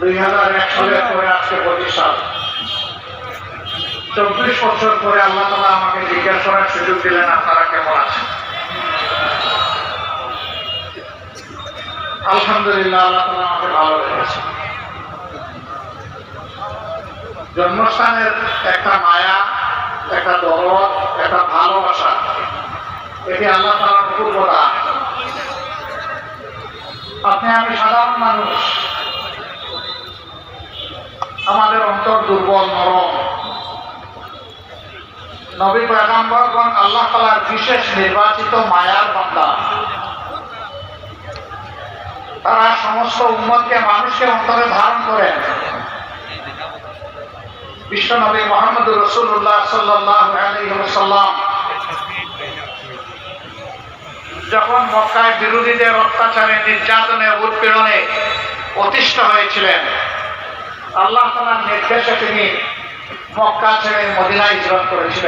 দুই হাজার এক সালের পরে আজকে পঁচিশ সাল। চব্বিশ বছর পরে আল্লাহ তালা আমাকে জিজ্ঞাসা করার সুযোগ দিলেন, আপনারা কেমন আছেন? আলহামদুলিল্লাহ, আল্লাহ তালা আমাকে ভালো লেগেছে জন্মস্থানের একটা মায়া, একটা দরদ, একটা ভালোবাসা, এটি আল্লাহ তালার পূর্বতা আপনি আমি সাধারণ মানুষ। আমাদের অন্তর দুর্বল, নরম। নবী পয়গাম্বরগণ আল্লাহ তালার বিশেষ নির্বাচিত মায়ার বান্দা। তারা সমস্ত উম্মতকে মানুষকে অন্তরে ধারণ করেন। বিশ্বনবী মোহাম্মদ রসুল্লাহ সাল্লাহ সাল্লাম যখন মক্কায় বিরোধীদের অত্যাচারে, নির্যাতনে, উৎপীড়নে অতিষ্ঠ হয়েছিলেন, আল্লাহ তালার নির্দেশে তিনি মক্কা ছেড়ে মদিনায় হিজরত করেছিলেন।